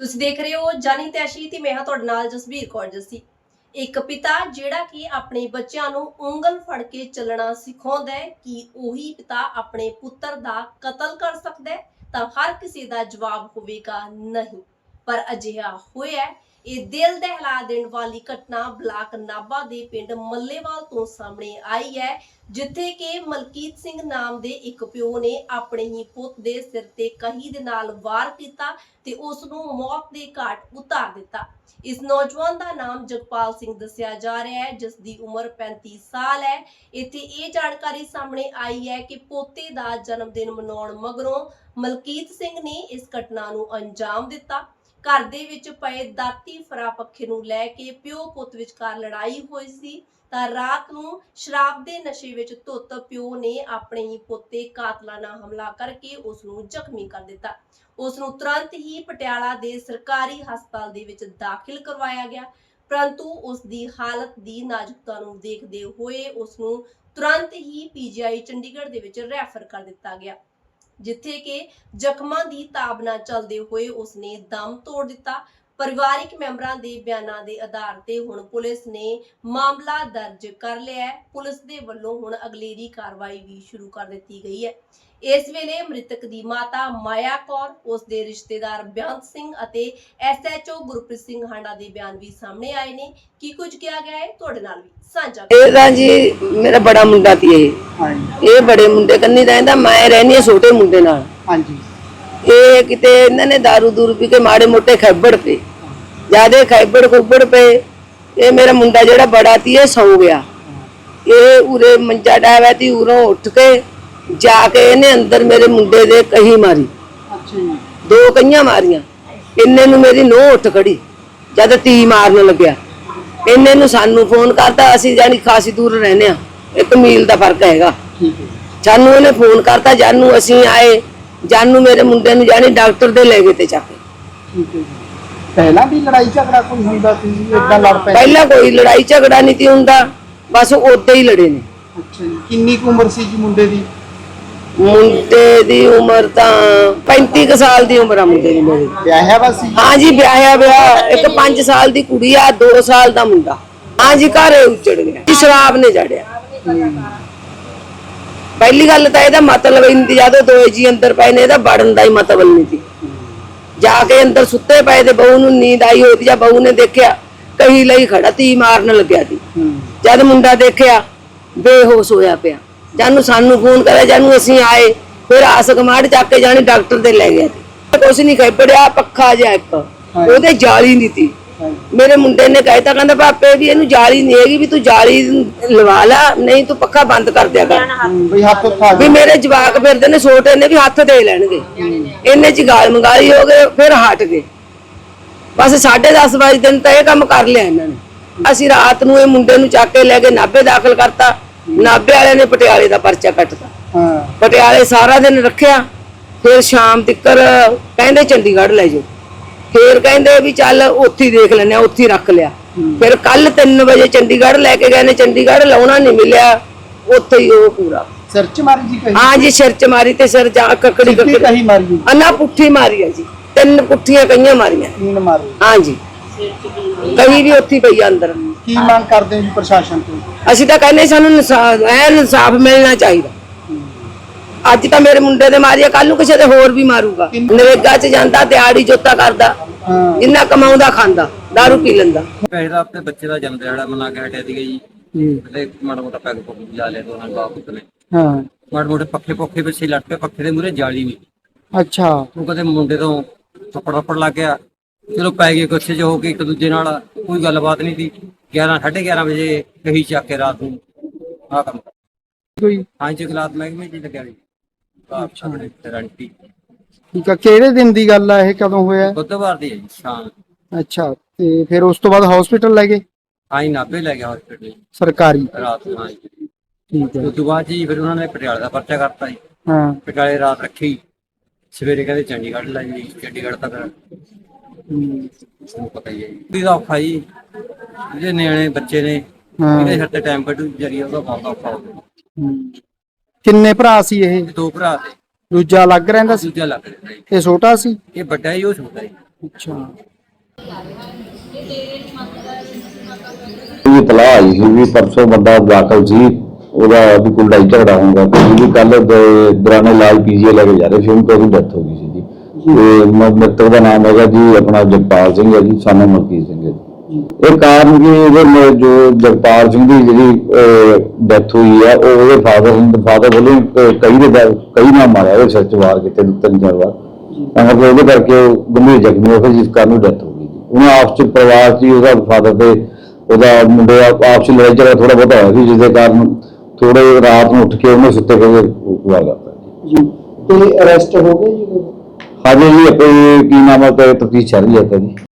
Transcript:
ਤੁਸੀਂ ਦੇਖ ਰਹੇ ਹੋ ਜਾਨੀ ਤੈਸ਼ੀ ਤੇ ਮੈਂ ਹਾਂ ਤੁਹਾਡੇ ਨਾਲ ਜਸਬੀਰ ਕੌਰ ਜੱਸੀ। ਇੱਕ ਪਿਤਾ ਜਿਹੜਾ ਕਿ ਆਪਣੇ ਬੱਚਿਆਂ ਨੂੰ ਉਂਗਲ ਫੜ ਕੇ ਚੱਲਣਾ ਸਿਖਾਉਂਦਾ ਹੈ ਕਿ ਉਹੀ ਪਿਤਾ ਆਪਣੇ ਪੁੱਤਰ ਦਾ ਕਤਲ ਕਰ ਸਕਦਾ ਹੈ ਤਾਂ ਹਰ ਕਿਸੇ ਦਾ ਜਵਾਬ ਹੋਵੇਗਾ ਨਹੀਂ। ਪਰ ਅਜਿਹਾ ਹੋਇਆ ਇਹ ਦਿਲ ਦਹਿਲਾ ਦੇਣ ਵਾਲੀ ਘਟਨਾ ਬਲਾਕ ਨਾਭਾ ਦੇ ਪਿੰਡ ਮੱਲੇਵਾਲ ਤੋਂ ਸਾਹਮਣੇ ਆਈ ਹੈ, ਜਿੱਥੇ ਕਿ ਮਲਕੀਤ ਸਿੰਘ ਨਾਮ ਦੇ ਇੱਕ ਪਿਓ ਨੇ ਆਪਣੇ ਹੀ ਪੁੱਤ ਦੇ ਸਿਰ ਤੇ ਕਹੀ ਦੇ ਨਾਲ ਵਾਰ ਕੀਤਾ ਤੇ ਉਸ ਨੂੰ ਮੌਤ ਦੇ ਘਾਟ ਉਤਾਰ ਦਿੱਤਾ। ਇਸ ਨੌਜਵਾਨ ਦਾ ਨਾਮ ਜਗਪਾਲ ਸਿੰਘ ਦੱਸਿਆ ਜਾ ਰਿਹਾ ਹੈ, ਜਿਸ ਦੀ ਉਮਰ 35 ਸਾਲ ਹੈ। ਇੱਥੇ ਇਹ ਜਾਣਕਾਰੀ ਸਾਹਮਣੇ ਆਈ ਹੈ ਕਿ ਪੋਤੇ ਦਾ ਜਨਮ ਦਿਨ ਮਨਾਉਣ ਮਗਰੋਂ ਮਲਕੀਤ ਸਿੰਘ ਨੇ ਇਸ ਘਟਨਾ ਨੂੰ ਅੰਜਾਮ ਦਿੱਤਾ। ਘਰ ਦੇ ਵਿੱਚ ਪਏ ਦਾਤੀ ਫਰਾ ਪੱਖੇ ਨੂੰ ਲੈ ਕੇ ਪਿਓ ਪੁੱਤ ਵਿਚਕਾਰ ਲੜਾਈ ਹੋਈ ਸੀ, ਤਾਂ ਰਾਤ ਨੂੰ ਸ਼ਰਾਬ ਦੇ ਨਸ਼ੇ ਵਿੱਚ ਧੁੱਤ ਪਿਓ ਨੇ ਆਪਣੇ ਹੀ ਪੁੱਤੇ ਕਾਤਲਾਨਾ ਹਮਲਾ ਕਰਕੇ ਉਸ ਨੂੰ ਜ਼ਖਮੀ ਕਰ ਦਿੱਤਾ। ਉਸ ਨੂੰ ਤੁਰੰਤ ਹੀ ਪਟਿਆਲਾ ਦੇ ਸਰਕਾਰੀ ਹਸਪਤਾਲ ਦੇ ਵਿੱਚ ਦਾਖਲ ਕਰਵਾਇਆ ਗਿਆ। ਪਰੰਤੂ ਉਸ ਦੀ ਹਾਲਤ ਦੀ ਨਾਜ਼ੁਕਤਾ ਨੂੰ ਦੇਖਦੇ ਹੋਏ ਉਸ ਨੂੰ ਤੁਰੰਤ ਹੀ ਪੀਜੀਆਈ ਚੰਡੀਗੜ੍ਹ ਦੇ ਵਿੱਚ ਰੈਫਰ ਕਰ ਦਿੱਤਾ ਗਿਆ। ਜਿੱਥੇ ਕਿ ਜ਼ਖਮਾਂ ਦੀ ਤਾਬ ਚੱਲਦੇ ਹੋਏ ਉਸਨੇ ਦਮ ਤੋੜ ਦਿੱਤਾ। ਪਰਿਵਾਰਿਕ ਮੈਂਬਰਾਂ ਦੇ ਬਿਆਨਾਂ ਦੇ ਆਧਾਰ ਤੇ ਹੁਣ ਪੁਲਿਸ ਨੇ ਮਾਮਲਾ ਦਰਜ ਕਰ ਲਿਆ ਹੈ। ਪੁਲਿਸ ਦੇ ਵੱਲੋਂ ਹੁਣ ਅਗਲੇਰੀ ਕਾਰਵਾਈ ਵੀ ਸ਼ੁਰੂ ਕਰ ਦਿੱਤੀ ਗਈ ਹੈ। ਇਸ ਵੇਲੇ ਮ੍ਰਿਤਕ ਦੀ ਮਾਤਾ ਮਾਇਆ ਕੌਰ ਉਸ ਦੇ ਰਿਸ਼ਤੇਦਾਰ ਬਿਆੰਤ ਸਿੰਘ ਅਤੇ ਐਸਐਚਓ ਗੁਰਪ੍ਰੀਤ ਸਿੰਘ ਹਾਂਡਾ ਦੇ ਬਿਆਨ ਵੀ ਸਾਹਮਣੇ ਆਏ ਨੇ। ਕੀ ਕੁਝ ਕਿਹਾ ਗਿਆ ਹੈ? ਤੁਹਾਡੇ ਨਾਲ ਵੀ ਸਾਂਝਾ ਇਹ ਤਾਂ ਜੀ ਮੇਰਾ ਬੜਾ ਮੁੰਡਾ ਸੀ ਇਹ। ਹਾਂਜੀ। ਇਹ ਬੜੇ ਮੁੰਡੇ ਕੰਨੀ ਰਹਿੰਦਾ ਮੈਂ ਰਹਿੰਦੀ ਹਾਂ ਛੋਟੇ ਮੁੰਡੇ ਨਾਲ। ਹਾਂਜੀ। ਇਹ ਕਿਤੇ ਇਹਨਾਂ ਨੇ दारू ਦੂਰ ਪੀ ਕੇ ਮਾੜੇ ਮੋਟੇ ਖੈਬੜ ਪਏ ਜਿਆਦੇ ਖੈਬੜ ਖੁੱਬੜ ਪਏ। ਇਹ ਮੇਰਾ ਮੁੰਡਾ ਜਿਹੜਾ ਬੜਾ ਸੀ ਇਹ ਸੌ ਗਿਆ। ਇਹ ਉਰੇ ਮੰਜਾ ਡਾਇਆ ਤੀ ਉਰੋਂ ਉੱਠ ਕੇ ਜਾ ਕੇ ਇਹਨੇ ਅੰਦਰ ਮੇਰੇ ਮੁੰਡੇ ਦੇ ਕਹੀ ਮਾਰੀ। ਦੋ ਕਈਆਂ ਮਾਰੀਆਂ। ਇੰਨੇ ਨੂੰ ਮੇਰੀ ਨੋਹ ਉੱਠ ਖੜੀ ਜਦ ਤੀ ਮਾਰਨ ਲੱਗਿਆ। ਇੰਨੇ ਨੂੰ ਸਾਨੂੰ ਫੋਨ ਕਰਤਾ ਅਸੀਂ ਜਾਨੀ ਖਾਸੀ ਦੂਰ ਰਹਿੰਦੇ ਆ ਇੱਕ ਮੀਲ ਦਾ ਫ਼ਰਕ ਹੈਗਾ। ਠੀਕ ਹੈ ਸਾਨੂੰ ਇਹਨੇ ਫੋਨ ਕਰਤਾ ਜਾਨੂੰ ਅਸੀਂ ਆਏ। ਜਾਨੂੰ ਮੇਰੇ ਮੁੰਡੇ ਨੂੰ ਜਾਨੀ ਡਾਕਟਰ ਦੇ ਲੈ ਗਏ ਤੇ ਚੱਕ ਕੇ। ਠੀਕ ਹੈ ਜੀ। ਪਹਿਲਾਂ ਵੀ ਲੜਾਈ ਝਗੜਾ ਕੋਈ ਹੁੰਦਾ ਸੀ ਇਦਾਂ ਲੜ ਪਏ? ਪਹਿਲਾਂ ਕੋਈ ਲੜਾਈ ਝਗੜਾ ਨਹੀਂ ਤੀ ਹੁੰਦਾ। ਬਸ ਉਦਾਂ ਹੀ ਲੜੇ ਨੇ। ਅੱਛਾ ਜੀ। ਕਿੰਨੀ ਕੁ ਉਮਰ ਸੀ ਜੀ ਮੁੰਡੇ ਦੀ? ਮੁੰਡੇ ਦੀ ਉਮਰ ਤਾਂ 35 ਕੁ ਸਾਲ ਦੀ ਉਮਰ ਆ ਮੁੰਡੇ ਦੀ ਮੇਰੀ। ਵਿਆਹਿਆ ਵਾ ਸੀ? ਹਾਂ ਜੀ ਵਿਆਹਿਆ ਵਿਆਹ ਇੱਕ 5 ਸਾਲ ਦੀ ਕੁੜੀ ਆ 2 ਸਾਲ ਦਾ ਮੁੰਡਾ। ਹਾਂ ਜੀ ਘਰੇ ਉੱਜੜ ਗਿਆ। ਸ਼ਰਾਬ ਨੇ ਜੜਿਆ। ਪਹਿਲੀ ਗੱਲ ਤਾਂ ਇਹਦਾ ਮਤਲਬ ਸੀ, ਜਦੋਂ ਦੋਏ ਜੀ ਅੰਦਰ ਪਏ ਨੇ ਇਹਦਾ ਵੜਨ ਦਾ ਹੀ ਮਤਲਬ ਨਹੀਂ ਸੀ। ਜਾ ਕੇ ਅੰਦਰ ਸੁੱਤੇ ਪਏ ਤੇ ਬਹੂ ਨੂੰ ਨੀਂਦ ਆਈ ਹੋਈ ਸੀ ਜਾਂ ਬਹੂ ਨੇ ਦੇਖਿਆ ਕਹੀ ਲਈ ਖੜਾ ਤੀ ਮਾਰਨ ਲੱਗਿਆ ਸੀ। ਜਦ ਮੁੰਡਾ ਦੇਖਿਆ ਬੇਹੋਸ਼ ਹੋਇਆ ਪਿਆ। ਜਾਨੂੰ ਸਾਨੂੰ ਫੋਨ ਕਰਿਆ ਜਾਨੂੰ ਅਸੀਂ ਆਏ ਫਿਰ ਆਸ ਕਮਾੜ ਚੱਕ ਕੇ ਜਾਣੀ ਡਾਕਟਰ ਦੇ ਲੈ ਤੇ ਕੁਛ ਨਹੀਂ ਖੇਪੜਿਆ ਪੱਖਾ ਜਿਹਾ ਇੱਕ। ਉਹਦੇ ਜਾਲੀ ਨਹੀਂ ਹਾਂਜੀ ਮੇਰੇ ਮੁੰਡੇ ਨੇ ਕਹਿਤਾ ਕਹਿੰਦਾ ਪਾਪੇ ਵੀ ਇਹਨੂੰ ਜਾਲੀ ਨਹੀਂ ਹੈਗੀ ਵੀ ਤੂੰ ਜਾਲੀ ਲਵਾ ਲੈ ਨਹੀਂ ਤੂੰ ਪੱਖਾ ਬੰਦ ਕਰ ਦਿਆ ਕਰ। ਬਈ ਹੱਥ ਉੱਠਾ ਵੀ ਮੇਰੇ ਜਵਾਕ ਫਿਰਦੇ ਨੇ ਛੋਟੇ ਨੇ ਵੀ ਹੱਥ ਦੇ ਲੈਣਗੇ। ਇਹਨੇ ਚ ਗਾਲ ਮੰਗਾਈ ਹੋ ਗਏ ਫਿਰ ਹਟ ਗਏ। ਬਸ 10:30 ਵਜੇ ਦਿਨ ਤਾਂ ਇਹ ਕੰਮ ਕਰ ਲਿਆ ਇਹਨਾਂ ਨੇ। ਅਸੀਂ ਰਾਤ ਨੂੰ ਇਹ ਮੁੰਡੇ ਨੂੰ ਚੱਕ ਕੇ ਲੈ ਕੇ ਨਾਭੇ ਦਾਖਲ ਕਰਤਾ। ਨਾਭੇ ਵਾਲਿਆਂ ਨੇ ਪਟਿਆਲੇ ਦਾ ਪਰਚਾ ਕੱਟਤਾ। ਹਾਂ। ਪਟਿਆਲੇ ਸਾਰਾ ਦਿਨ ਰੱਖਿਆ। ਫਿਰ ਸ਼ਾਮ ਤੱਕਰ ਕਹਿੰਦੇ ਚੰਡੀਗੜ੍ਹ ਲੈ ਜਾਓ। ਫਿਰ ਕਹਿੰਦੇ ਵੀ ਚੱਲ ਉੱਥੇ ਹੀ ਦੇਖ ਲੈਂਦੇ ਆ ਉੱਥੇ ਹੀ ਰੱਖ ਲਿਆ। ਫਿਰ ਕੱਲ 3 ਵਜੇ ਚੰਡੀਗੜ੍ਹ ਲੈ ਕੇ ਗਏ ਨੇ ਚੰਡੀਗੜ੍ਹ ਲਾਉਣਾ ਨਹੀਂ ਮਿਲਿਆ ਉੱਥੇ ਹੀ ਉਹ ਪੂਰਾ। ਸਿਰ ਚ ਮਾਰੀ ਜੀ ਕਹੀ? ਹਾਂ ਜੀ ਸਿਰ ਚ ਮਾਰੀ ਤੇ ਸਿਰ ਜਾ ਕੱਕੜੀ ਕੱਕੜੀ। ਕਹੀ ਮਾਰੀ ਜੀ। ਅੰਨਾ ਪੁੱਠੀ ਮਾਰੀ ਆ ਜੀ। ਤਿੰਨ ਪੁੱਠੀਆਂ ਕਈਆਂ ਮਾਰੀਆਂ। ਤੀਨ ਮਾਰੀ। ਹਾਂ ਜੀ। ਕਹੀ ਵੀ ਉੱਥੇ ਪਈ ਆ ਅੰਦਰ। ਕੀ ਮੰਗ ਕਰਦੇ ਹੋ ਜੀ ਪ੍ਰਸ਼ਾਸਨ ਤੋਂ? ਅਸੀਂ ਤਾਂ ਕਹਿੰਦੇ ਸਾਨੂੰ ਇਨਸਾਫ ਐਨ ਇਨਸਾਫ ਮਿਲਣਾ ਚਾਹੀਦਾ। ਅੱਜ ਤਾਂ ਮੇਰੇ ਮੁੰਡੇ ਦੇ ਮਾਰਿਆ ਕੱਲ ਨੂੰ ਕਿਸੇ ਦੇ ਹੋਰ ਵੀ ਮਾਰੂਗਾ। ਨਰੇਗਾ 'ਚ ਜਾਂਦਾ ਦਿਹਾੜੀ ਜੋਤਾ ਕਰਦਾ ਹਾਂ। ਜਿੰਨਾ ਕਮਾਉਂਦਾ ਖਾਂਦਾ ਦਾਰੂ ਪੀ ਲੈਂਦਾ। ਪੈਸੇ ਦਾ ਆਪਣੇ ਬੱਚੇ ਦਾ ਜਨਮ ਦਿਹਾੜਾ ਮਨਾ ਕੇ ਹਟਿਆ ਸੀਗਾ ਜੀ। ਤੇ ਮਾੜਾ ਮੋਟਾ ਪੈਗ ਪੁੱਗ ਲਾ ਲਿਆ ਦੋਨਾਂ ਬਾਪ ਪੁੱਤ ਨੇ। ਹਾਂ। ਮਾੜੇ ਮੋਟੇ ਪੱਖੇ ਪੁੱਖੇ ਪਿੱਛੇ ਲੱਟ ਕੇ ਪੱਖੇ ਦੇ ਮੂਰੇ ਜਾਲੀ ਵੀ ਅੱਛਾ। ਉਹ ਕਦੇ ਮੁੰਡੇ ਤੋਂ ਥੱਪੜ ਥੱਪੜ ਲੱਗ ਗਿਆ। ਚਲੋ ਪੈ ਗਏ ਗੁੱਸੇ 'ਚ ਹੋ ਕੇ ਇੱਕ ਦੂਜੇ ਨਾਲ ਕੋਈ ਗੱਲਬਾਤ ਨਹੀਂ ਸੀ। 11 11:30 ਵਜੇ ਕਹੀ ਚੱਕ ਕੇ ਰਾਤ ਨੂੰ। ਆ ਕੰਮ। ਕੋਈ ਹਾਂ ਜੀ ਗਲਾਤ ਮਹਿਕਮੇ 'ਚ ਲੱਗਿਆ ਜੀ। ਬਾਪ ਛਾੜੇ ਤੇ ਰੰਟੀ ਠੀਕ ਆ ਕਿਹੜੇ ਦਿਨ ਦੀ ਗੱਲ ਆ ਇਹ? ਕਦੋਂ ਹੋਇਆ? ਬੁੱਧਵਾਰ ਦੀ ਹੈ ਜੀ ਸ਼ਾਮ। ਅੱਛਾ ਤੇ ਫਿਰ ਉਸ ਤੋਂ ਬਾਅਦ ਹਸਪੀਟਲ ਲੈ ਗਏ? ਜੀ ਨਾਭੇ ਲੈ ਗਿਆ ਹਸਪੀਟਲ ਸਰਕਾਰੀ? ਰਾਤ ਨੂੰ ਜੀ। ਠੀਕ ਹੈ। ਉਸ ਤੋਂ ਬਾਅਦ ਜੀ ਫਿਰ ਉਹਨਾਂ ਨੇ ਪਟਿਆਲੇ ਦਾ ਪਰਚਾ ਕਰਤਾ ਜੀ। ਹਾਂ। ਪਟਿਆਲੇ ਰਾਤ ਰੱਖੀ। ਸਵੇਰੇ ਕਹਿੰਦੇ ਚੰਡੀਗੜ੍ਹ ਲੈ ਜੀ ਚੰਡੀਗੜ੍ਹ ਤੱਕ। ਹੂੰ, ਤੁਹਾਨੂੰ ਪਤਾ ਹੀ ਹੈ ਜੀ। ਇਹਦਾ ਔਖਾ ਜੀ। ਜਿਹੜੇ ਨਿਆਣੇ ਬੱਚੇ ਨੇ ਇਹਦੇ ਤੇ ਟਾਈਮ ਕੱਢੂ ਜਰੀਆ ਉਹਦਾ ਬਹੁਤ ਔਖਾ ਹੋ ਗਿਆ। ਹੂੰ। ਕਿੰਨੇ ਭਰਾ ਸੀ ਇਹ? ਦੋ ਭਰਾ ਤੇ। ਦੂਜਾ ਅਲੱਗ ਰਹਿੰਦਾ ਸੀ? ਦੂਜਾ ਲੱਗ ਰਿਹਾ ਜੀ ਇਹ ਛੋਟਾ ਸੀ? ਇਹ ਵੱਡਾ ਹੀ ਉਹ ਛੋਟਾ ਜੀ ਅੱਛਾ। ਇਹ ਤਲਾਹ ਆਈ ਸੀ ਵੀ ਪਰਸੋਂ ਬੰਦਾ ਦਾਖਲ ਸੀ ਉਹਦਾ ਵੀ ਕੋਈ ਲੜਾਈ ਝਗੜਾ ਕੋਈ ਵੀ ਕੱਲ ਦੌਰਾਨੇ ਇਲਾਜ ਪੀਜੀਏ ਲੈ ਕੇ ਜਾ ਰਹੇ ਸੀ ਉਹਨੂੰ ਤੋਂ ਉਹਦੀ ਡੈਥ ਹੋ ਗਈ ਸੀ ਜੀ। ਤੇ ਮ- ਮ੍ਰਿਤਕ ਦਾ ਨਾਮ ਹੈਗਾ ਜੀ ਆਪਣਾ ਜਗਪਾਲ ਸਿੰਘ ਹੈ ਜੀ ਸਾਨੂੰ ਮਲਕੀਤ ਸਿੰਘ ਹੈ ਇਹ ਕਾਰਨ ਕਿ ਇਹਦੇ ਜੋ ਜਗਪਾਲ ਸਿੰਘ ਦੀ ਜਿਹੜੀ ਡੈਥ ਹੋਈ ਹੈ ਉਹ ਉਹਦੇ ਫਾਦਰ ਫਾਦਰ ਵੱਲੋਂ ਕਈ ਦੇ ਦਾ- ਕਈ ਨਾਲ ਮਾਰਿਆ ਉਹਦੇ ਸਿਰ ਚ ਵਾਰ ਕੀਤੇ ਦੋ ਤਿੰਨ ਚਾਰ ਵਾਰ। ਤਾਂ ਮਤਲਬ ਉਹਦੇ ਕਰਕੇ ਉਹ ਗੰਭੀਰ ਜ਼ਖਮੀ ਹੋ ਕੇ ਜਿਸ ਕਾਰਨ ਡੈਥ ਹੋ ਗਈ ਉਹਨਾਂ ਆਪਸ ਚ ਪਰਿਵਾਰ ਹੀ ਉਹਦਾ ਫਾਦਰ ਤੇ ਉਹਦਾ ਮੁੰਡੇ ਆ- ਆਪਸ ਚ ਲੜਾਈ ਝਗੜਾ ਥੋੜਾ ਬਹੁਤਾ ਹੋਇਆ ਸੀ ਜਿਸ ਦੇ ਕਾਰਨ ਥੋੜੇ ਰਾਤ ਨੂੰ ਉੱਠ ਕੇ ਉਹਨੇ ਸੁੱਤੇ ਪਏ ਵਾਰ ਕਰਤਾ ਜੀ। ਤੇ ਅਰੈਸਟ ਹੋ ਗਏ ਜੀ? ਹਾਜੀ ਜੀ ਆਪੇ ਕੀ ਨਾਮ ਹੈ ਤੇ ਤਫਤੀਸ਼ ਚੱਲ ਰਹੀ ਹੈ ਜੀ।